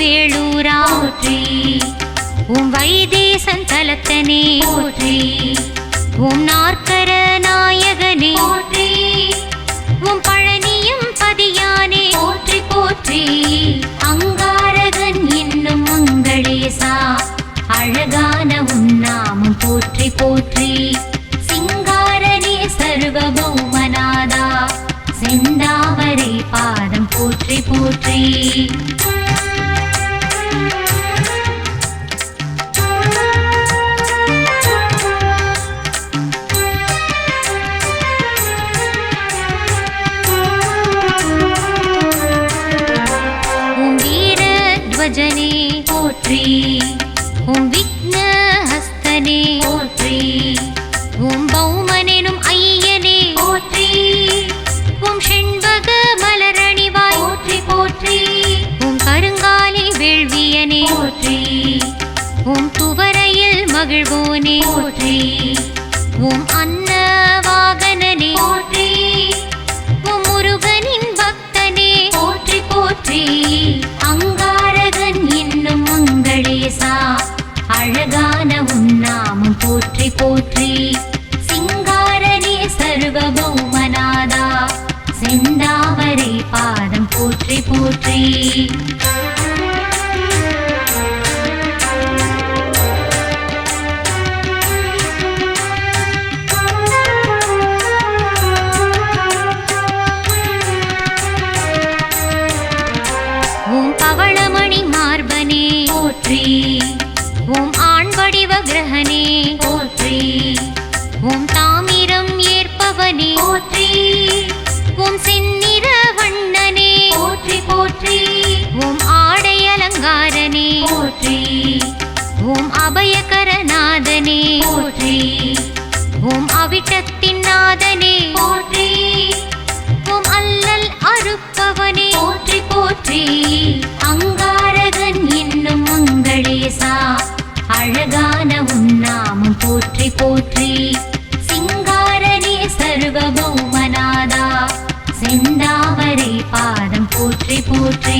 வேளூரா போற்றி. உம் வைதேசன் தலத்தனே போற்றி. உம் நாற்கர நாயகனே போற்றி. உம் பழனியும் பதியானே போற்றி போற்றி. அங்காரகன் என்னும் மங்களேசா. அழகான உன்னாமம் போற்றி போற்றி. சிங்காரனே சர்வபௌமநாதா. செந்தாமரை பாதம் போற்றி போற்றி. மகிழ்வோனே போற்றி. உம் அன்ன வாகனனே போற்றி. உம் முருகனின் பக்தனே போற்றி போற்றி. விக்கிரகனே போற்றி. உம் தாமிரம் ஏற்பவனே. போற்றி. உம் செந்நிற வண்ணனே. போற்றி போற்றி. உம் ஆடை அலங்காரனே. போற்றி. உம் அபயகரநாதனே. போற்றி. உம் அவிட்டத்தின் நாதனே. போற்றி. உம் அல்லல் அறுப்பவனே. போற்றி போற்றி. அங்காரகன் என்னும் அங்களேசா அழகான போற்றி போற்றி. சிங்காரனே சர்வபௌமநாதா செந்தாமரை பாதம் போற்றி போற்றி.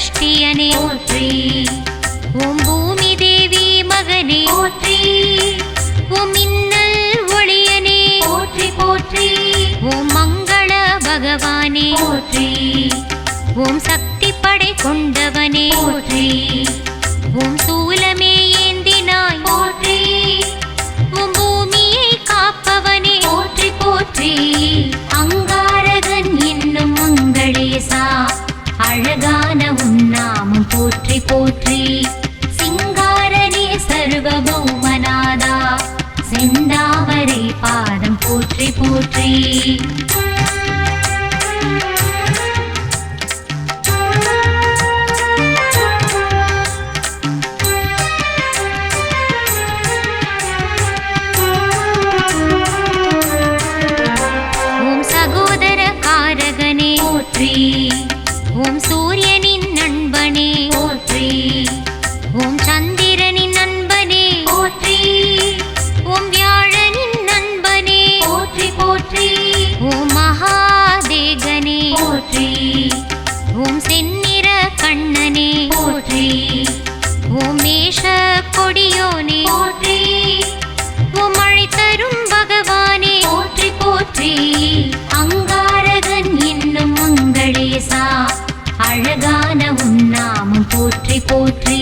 சஷ்டியனே. ஓற்றி உம் பூமி தேவி மகனே. ஓற்றி உம் மின்னல் ஒளியனே. ஓற்றி போற்றி. உம் மங்கள பகவானே. ஓற்றி உம் சக்தி படை கொண்டவனே. ஓற்றி உம் சூல போற்றி போற்றி போற்றி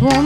Mùa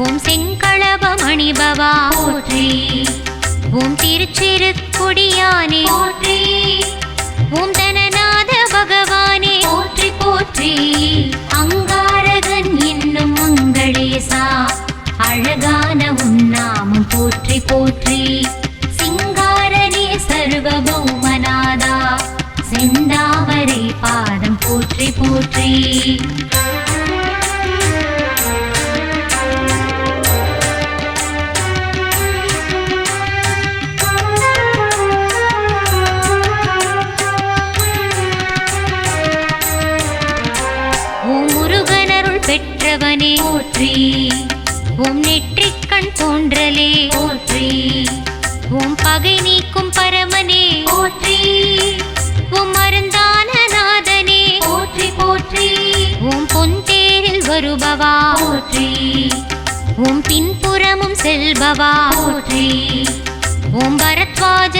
ஓம் செங்களவ மணிபவா போற்றி. ஓம் திருச்சிருக்குடியானே. போற்றி. ஓம் தனநாத பகவானே. போற்றி போற்றி. அங்காரகன் என்னும் மங்களேசா. அழகான உன்னாமம் போற்றி போற்றி. சிங்காரனே சர்வபௌமநாதா. செந்தாமரை பாதம் போற்றி போற்றி. உம் பின்புறமும் செல்பவா ஓம் பரத்வாஜ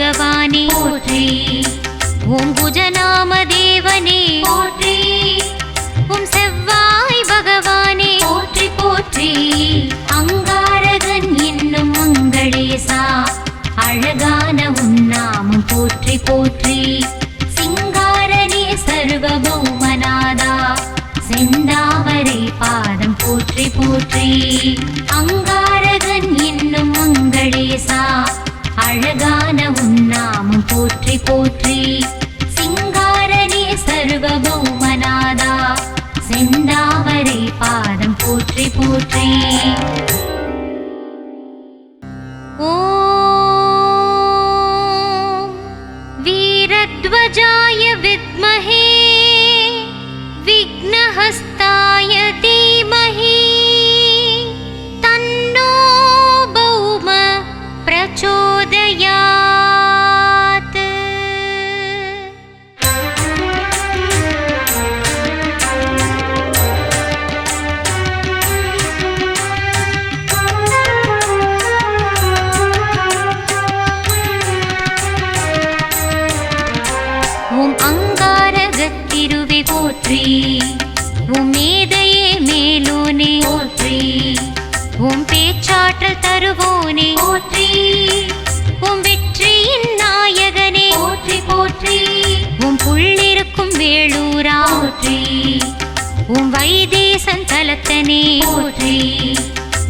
பகவானே போற்றி ஓம் புஜநாம தேவனே போற்றி ஓம் செவ்வாய் பகவானே போற்றி போற்றி அங்காரகன் என்னும் மங்களேசா அழகான உன்னாமம் போற்றி போற்றி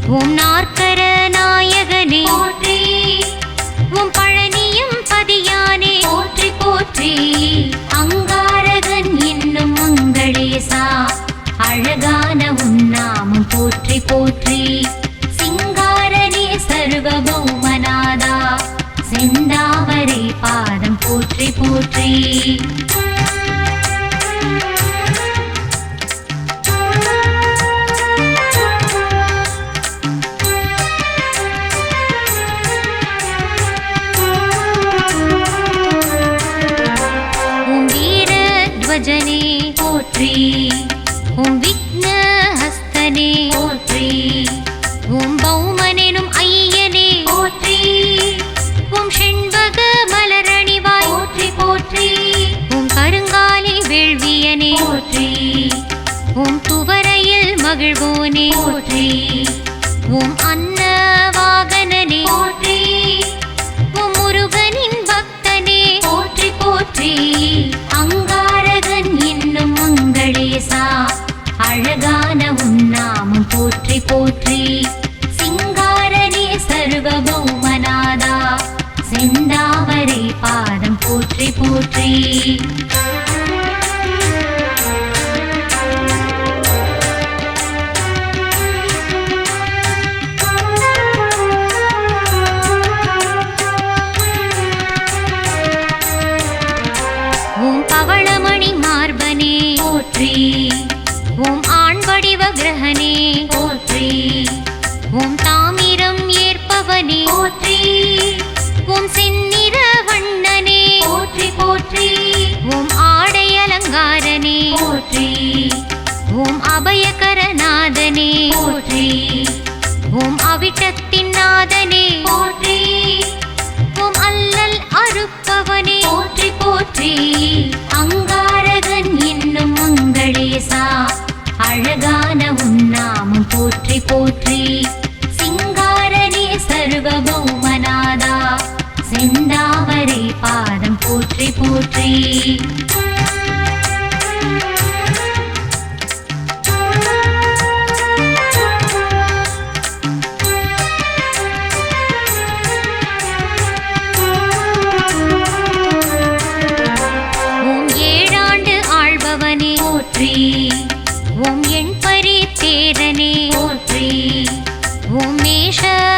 உம் நாற்கர நாயகனே. போற்றி. உம் பழனியும் பதியானே. போற்றி போற்றி. அங்காரகன் என்னும் அங்களேசா அழகான உன்னாமம் போற்றி போற்றி. சிங்காரனே சர்வபௌமநாதா. செந்தாமரை போற்றி போற்றி. போற்றி. உம் துவரையில் மகிழ்வோனே. போற்றி. உம் அன்ன வாகனனே போற்றி. உம் முருகனின் பக்தனே. போற்றி போற்றி. அங்காரகன் என்னும் மங்களேசா அழகான உன்னாமம் போற்றி போற்றி. சிங்காரனே சர்வபௌமநாதா. செந்தாமரை பாதம் போற்றி போற்றி. Sẽ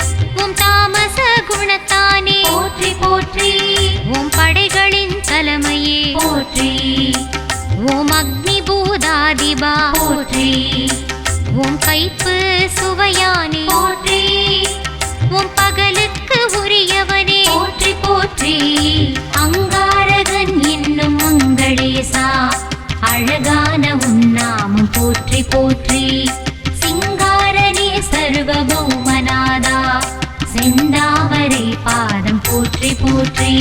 ஓம் தாமச குணத்தானே. போற்றி போற்றி. ஓம் படைகளின் தலைமையே. போற்றி. ஓம் அக்னி பூதாதிபா போற்றி. ஓம் கைப்பு சுவையானே. போற்றி. ஓம் பகலுக்கு உரியவனே. போற்றி போற்றி. அங்காரகன் என்னும் அங்களேசா அழகான உன்னாமம் போற்றி போற்றி. போற்றி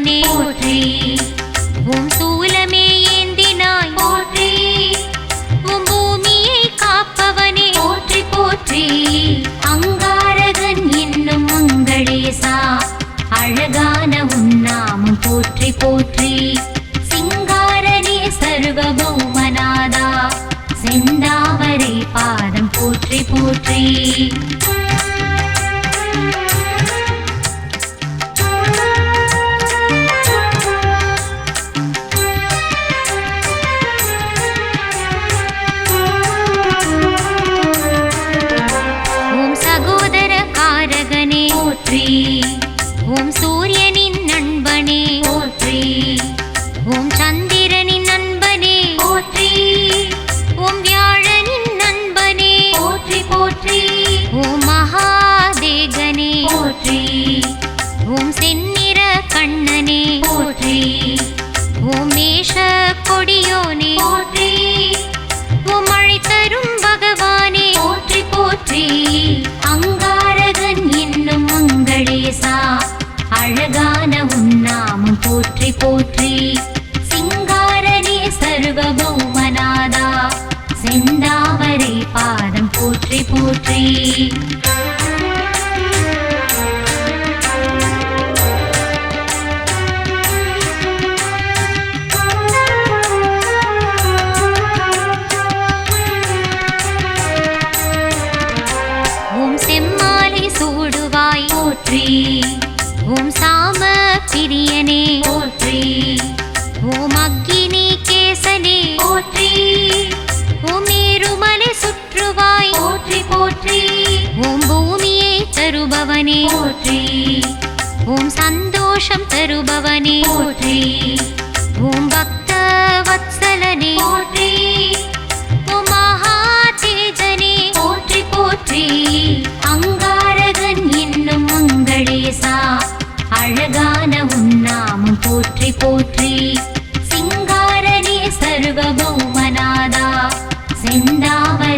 बने उठी।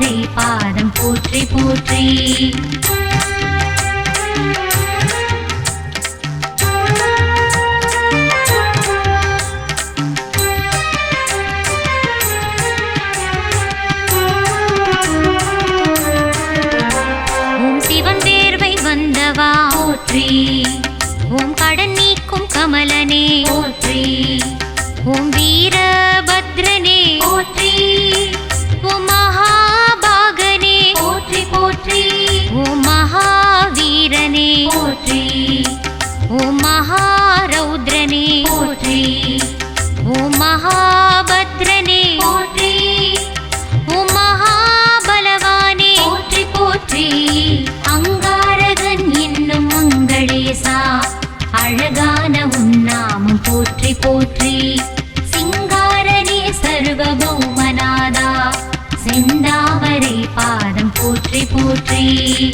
திருவடி பாதம் போற்றி போற்றி. tree போற்றி. சிங்காரனே சர்வபௌமநாதா. செந்தாமரை பாதம் போற்றி போற்றி.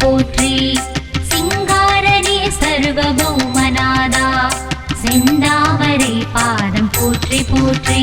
போற்றி. சிங்காரனே சர்வபௌமநாதா செந்தாமரை பாதம் போற்றி போற்றி.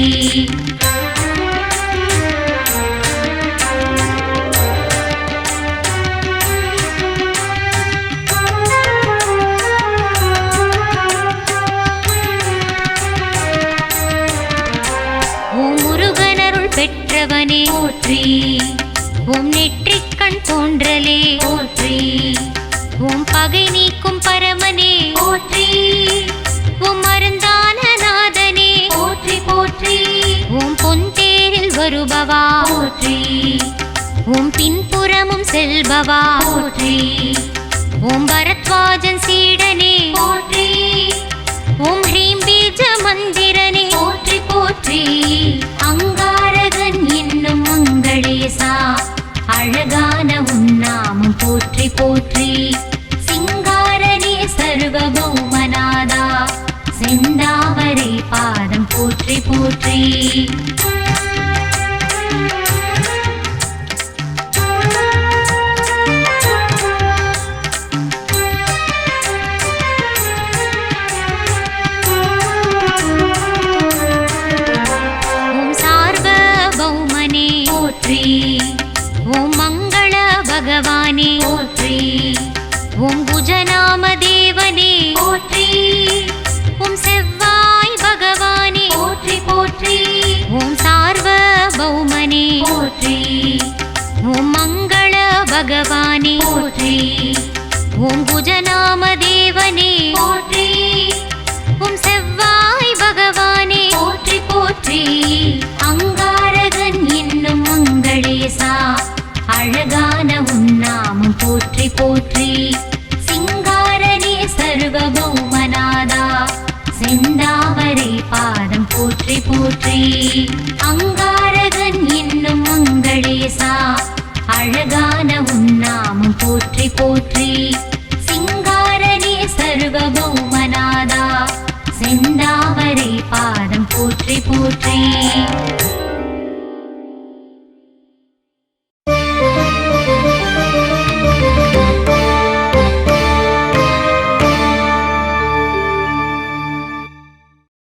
பவா போற்றி. ஓம் பரத்வாஜ பகவானே போற்றி. ஓம் குஜநாம தேவனே போற்றி. ஓம் செவ்வாய் பகவானே போற்றி போற்றி. அங்காரகன் என்னும் மங்களேசா. அழகான உன்னாமம் போற்றி போற்றி. சிங்காரனே சர்வபௌமநாதா. செந்தாமரை பாதம் போற்றி போற்றி. அங்காரகன் என்னும் மங்களேசா. போற்றி. சிங்காரனே சர்வபௌமநாதா. செந்தாமரை பாதம் போற்றி போற்றி.